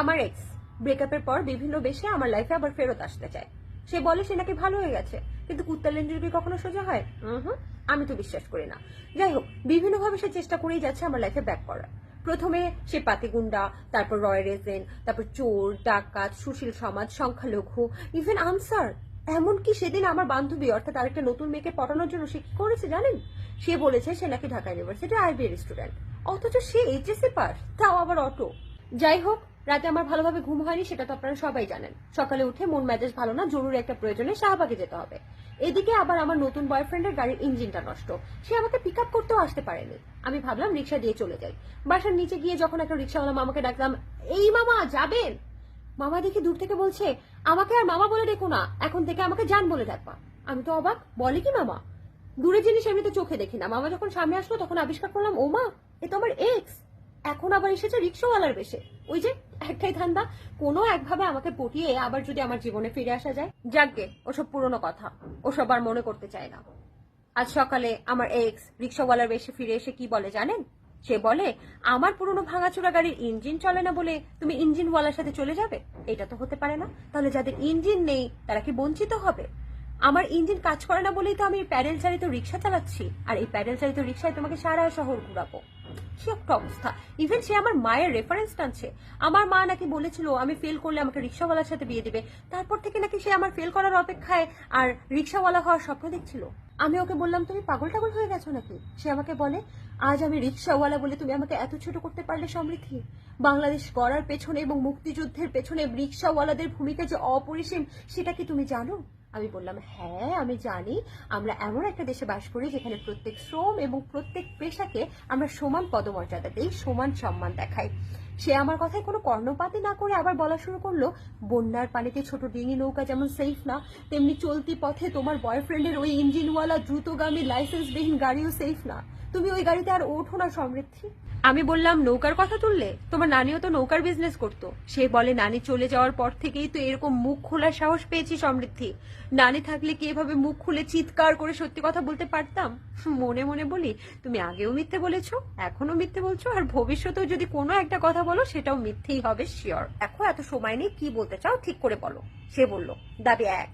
আমার এক্স ব্রেকআপের পর বিভিন্ন বেশে আমার লাইফে আবার ফেরত আসতে চায়। সে বলে সে নাকি ভালো হয়ে গেছে, কিন্তু কুত্তা লেন্ডুর কি কখনো সোজা হয়? হুম আমি তো বিশ্বাস করি না। যাই হোক, বিভিন্নভাবে সে চেষ্টা করেই যাচ্ছে আমার লাইফে ব্যাক করার। প্রথমে সে পাতিগুন্ডা, তারপর রয় রেজেন তারপর চোর, ডাকাত, সুশীল সমাজ, সংখ্যালঘু ইভেন আনসার। এমনকি সেদিন আমার বান্ধবী, অর্থাৎ আরেকটা নতুন মেয়েকে পটানোর জন্য সে কি করেছে জানেন? সে বলেছে সে নাকি ঢাকা ইউনিভার্সিটি আইবিএর স্টুডেন্ট অথচ সে এইচএসসি পাস তাও আবার অটো যাই হোক রাতে আমার ভালোভাবে ঘুম হয়নি, সেটা তো আপনারা সবাই জানেন। সকালে উঠে মন মেজাজ ভালো না, জরুরি একটা প্রয়োজনে শাহবাগে যেতে হবে। এদিকে আবার আমার নতুন বয়ফ্রেন্ডের গাড়ির ইঞ্জিনটা নষ্ট। সে আমাকে পিক আপ করতেও আসতে পারেনি। আমি ভাবলাম রিক্সা দিয়ে চলে যাই। বাসার নিচে গিয়ে যখন একটা রিক্সাওয়ালা মামাকে ডাকলাম, এই মামা, যাবেন? মামা দেখি দূর থেকে বলছে, আমাকে আর মামা বলে ডেকো না, এখন থেকে আমাকে জান বলে ডাকবা। আমি তো অবাক, বলে কি মামা? দূরের জিনিস এমনি তো চোখে দেখি না। মামা যখন সামনে আসলো, তখন আবিষ্কার করলাম ও মা এ তো আমার এক্স এখন আবার এসেছে রিক্সাওয়ালার বেশে। ওই যে একটাই ধান্দা, কোনো একভাবে আমাকে পটিয়ে আবার যদি আমার জীবনে ফিরে আসা যায়। যাকগে, ওসব পুরনো কথা, ওসব আর মনে করতে চায় না। আজ সকালে আমার এক্স রিক্সাওয়ালার বেশে ফিরে এসে কি বলে জানেন? সে বলে, আমার পুরনো ভাঙাচোরা গাড়ির ইঞ্জিন চলে না বলে তুমি ইঞ্জিনওয়ালার সাথে চলে যাবে? এটা তো হতে পারে না। তাহলে যাদের ইঞ্জিন নেই, তারা কি বঞ্চিত হবে? আমার ইঞ্জিন কাজ করে না বলেই তো আমি প্যাডেল চালিত রিক্সা চালাচ্ছি। আর এই প্যাডেল চালিত রিক্সায় তোমাকে সারা শহর ঘুরাবো। কি একটা অবস্থা? ইভেন সে আমার মায়ের রেফারেন্স টানছে। আমার মা নাকি বলেছিল, আমি ফেল করলে আমাকে রিক্সাওয়ালার সাথে বিয়ে দিবে। তারপর থেকে নাকি সে আমার ফেল করার অপেক্ষায় আর রিক্সাওয়ালা হওয়ার স্বপ্ন দেখছিল। আমি ওকে বললাম, তুমি পাগল টাগল হয়ে গেছো নাকি? সে আমাকে বলে, আজ আমি রিক্সাওয়ালা বলে তুমি আমাকে এত ছোট করতে পারলে সমৃদ্ধি। বাংলাদেশ গড়ার পেছনে এবং মুক্তিযুদ্ধের পেছনে রিক্সাওয়ালাদের ভূমিকা যে অপরিসীম, সেটা কি তুমি জানো? আমি বললাম হ্যাঁ আমি জানি। আমরা এমন একটা দেশে বাস করি যেখানে প্রত্যেক শ্রম এবং প্রত্যেক পেশাকে আমরা সমান পদমর্যাদা দিই, সমান সম্মান দেখাই। সে আমার কথায় কোনো কর্ণপাতি না করে আবার বলা শুরু করল, বন্যার পানিতে ছোট ডিঙি নৌকা যেমন সেফ না, তেমনি চলতি পথে তোমার বয়ফ্রেন্ডের ওই ইঞ্জিনওয়ালা দ্রুতগামী লাইসেন্সবিহীন গাড়িও সেফ না। তুমি ওই গাড়িতে আর ওঠো না সমৃদ্ধি। আমি বললাম, নৌকার কথা তুললে? তোমার নানিও তো নৌকার বিজনেস করতো। সে বলে, নানি চলে যাওয়ার পর থেকেই তো এরকম মুখ খোলার সাহস পেয়েছি সমৃদ্ধি। নানি থাকলে কি এভাবে মুখ খুলে চিৎকার করে সত্যি কথা বলতে পারতাম? মনে মনে বলি, তুমি আগেও মিথ্যে বলেছ এখনও মিথ্যে বলছো, আর ভবিষ্যতেও যদি কোনো একটা কথা বলো, সেটাও মিথ্যেই হবে শিওর এখন এত সময় নেই, কি বলতে চাও, ঠিক করে বলো। সে বলল, দাবি এক,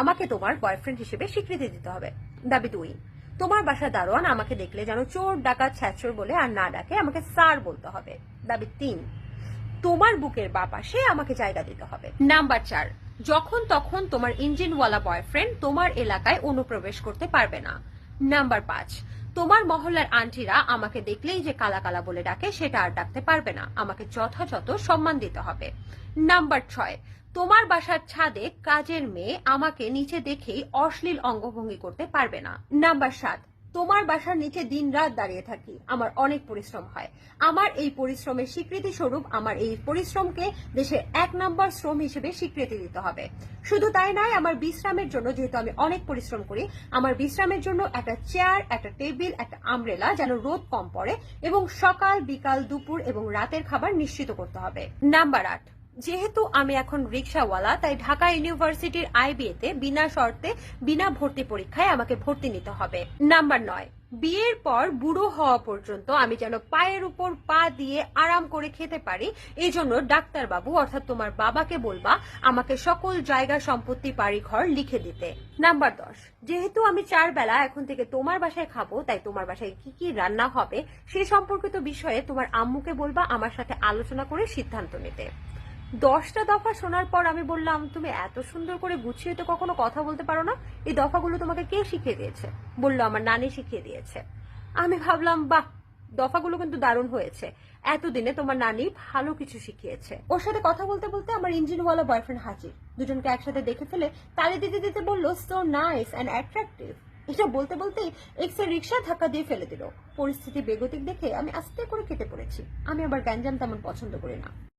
আমাকে তোমার বয়ফ্রেন্ড হিসেবে স্বীকৃতি দিতে হবে। দাবি দুই তোমার বাসা দারোয়ান আমাকে দেখলে যেন চোর, ডাকাত ছ্যাচোর বলে আর না ডাকে, আমাকে স্যার বলতে হবে। দাবি তিন। তোমার বুকের বাপাশে আমাকে জায়গা দিতে হবে। নাম্বার চার। যখন তখন তোমার ইঞ্জিনওয়ালা বয়ফ্রেন্ড তোমার এলাকায় অনুপ্রবেশ করতে পারবে না। নাম্বার পাঁচ। তোমার মহল্লার আন্টিরা আমাকে দেখলেই যে কালা কালা বলে ডাকে, সেটা আর ডাকতে পারবে না। আমাকে যথাযথ সম্মান দিতে হবে। নাম্বার ছয়, তোমার বাসার ছাদে কাজের মেয়ে আমাকে নিচে দেখেই অশ্লীল অঙ্গভঙ্গি করতে পারবে না। নাম্বার সাত তোমার বাসার নিচে দিন রাত দাঁড়িয়ে থাকি। আমার অনেক পরিশ্রম হয়। আমার এই পরিশ্রমের স্বীকৃতি স্বরূপ আমার এই পরিশ্রমকে দেশের এক নম্বর শ্রম হিসেবে স্বীকৃতি দিতে হবে। শুধু তাই নয়, আমার বিশ্রামের জন্য যেহেতু আমি অনেক পরিশ্রম করি, আমার বিশ্রামের জন্য একটা চেয়ার, একটা টেবিল, একটা আমব্রেলা যেন রোদ কম পড়ে এবং সকাল, বিকাল, দুপুর এবং রাতের খাবার নিশ্চিত করতে হবে। নাম্বার আট। যেহেতু আমি এখন রিক্সাওয়ালা, তাই ঢাকা ইউনিভার্সিটির আইবিএতে বিনা শর্তে বিনা ভর্তি পরীক্ষায় আমাকে ভর্তি নিতে হবে। নাম্বার নয়, বিয়ের পর বুড়ো হওয়া পর্যন্ত আমি যেন পায়ের উপর পা দিয়ে আরাম করে খেতে পারি এই জন্য ডাক্তারবাবু, অর্থাৎ তোমার বাবাকে বলবা, আমাকে সকল জায়গা সম্পত্তি বাড়ি ঘর লিখে দিতে। নাম্বার দশ, যেহেতু আমি চার বেলা এখন থেকে তোমার বাসায় খাব, তাই তোমার বাসায় কি কি রান্না হবে, সে সম্পর্কিত বিষয়ে তোমার আম্মুকে বলবা, আমার সাথে আলোচনা করে সিদ্ধান্ত নিতে। দশটা দফা শোনার পর আমি বললাম, তুমি এত সুন্দর করে গুছিয়ে তো কখনো কথা বলতে পারো না। এই দফাগুলো তোমাকে কে শিখিয়ে দিয়েছে? বলল, আমার নানি শিখিয়ে দিয়েছে। আমি ভাবলাম, বাহ, দফাগুলো কিন্তু দারুণ হয়েছে। এতদিনে তোমার নানি ভালো কিছু শিখিয়েছে। ওর সাথে কথা বলতে বলতে আমার ইঞ্জিনওয়ালা বয়ফ্রেন্ড হাজির। দুজনকে একসাথে দেখে ফেলে তালি দিতে দিতে বলল সো নাইস অ্যান্ড অ্যাট্রাকটিভ এটা বলতে বলতেই এক্সের রিক্সা ধাক্কা দিয়ে ফেলে দিল। পরিস্থিতি বেগতিক দেখে আমি আস্তে করে কেটে পড়েছি। আমি আবার গ্যাঞ্জাম তেমন পছন্দ করি না।